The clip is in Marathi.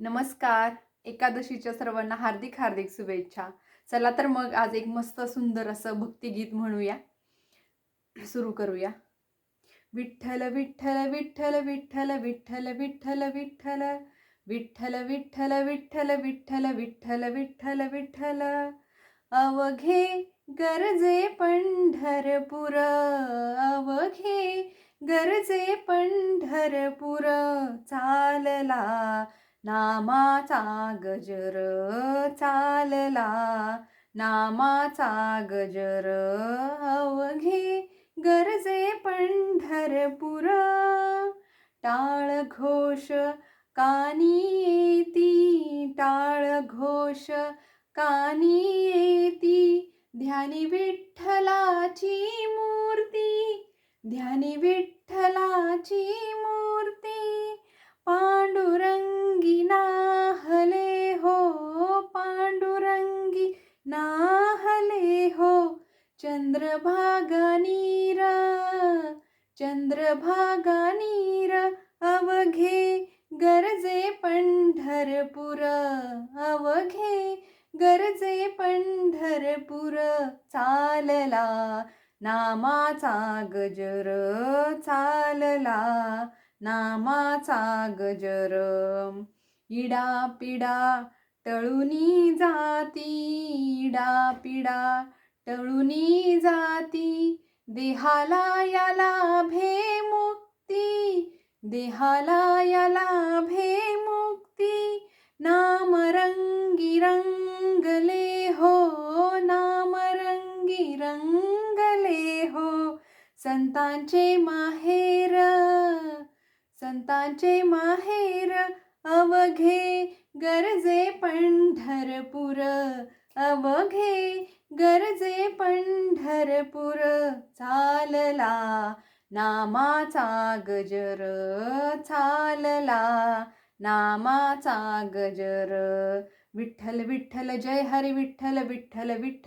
नमस्कार एकादशीच्या सर्वांना हार्दिक हार्दिक शुभेच्छा चला तर मग आज एक मस्त सुंदर असं भक्तिगीत म्हणूया सुरू करूया विठ्ठल विठ्ठल विठ्ठल विठ्ठल विठ्ठल विठ्ठल विठ्ठल विठ्ठल विठ्ठल विठ्ठल विठ्ठल विठ्ठल विठ्ठल विठ्ठल अवघे गरजे पंढरपुर अवघे गरजे पंढरपुर चालला नामाचा गजर चालला. नामाचा गजर अवघे गरजे पंढरपुर टाळ घोष कानी येती टाळ घोष कानी येती. ध्यानी विठ्ठलाची मूर्ती ध्यानी विठ्ठ चंद्रभागा नीरा चंद्रभागा नीरा अवघे गरजे पंढरपुर अवघे गरजे पंढरपुर चालला नामाचा गजर चालला नामाचा गजर. इडा पिडा टळुनी जाती इडा पिडा टळुनी जाती देहाला याला भे मुक्ती देहाला याला भे मुक्ती नाम रंगी रंगले हो नाम रंगी रंगले हो संतांचे माहेर संतांचे माहेर अवघे गरजे पंढरपुर अवघे गरजे पंढरपुर चालला नामाचा गजर चालला नामाचा गजर. विठ्ठल विठ्ठल जय हरी विठ्ठल विठ्ठल विठ्ठल.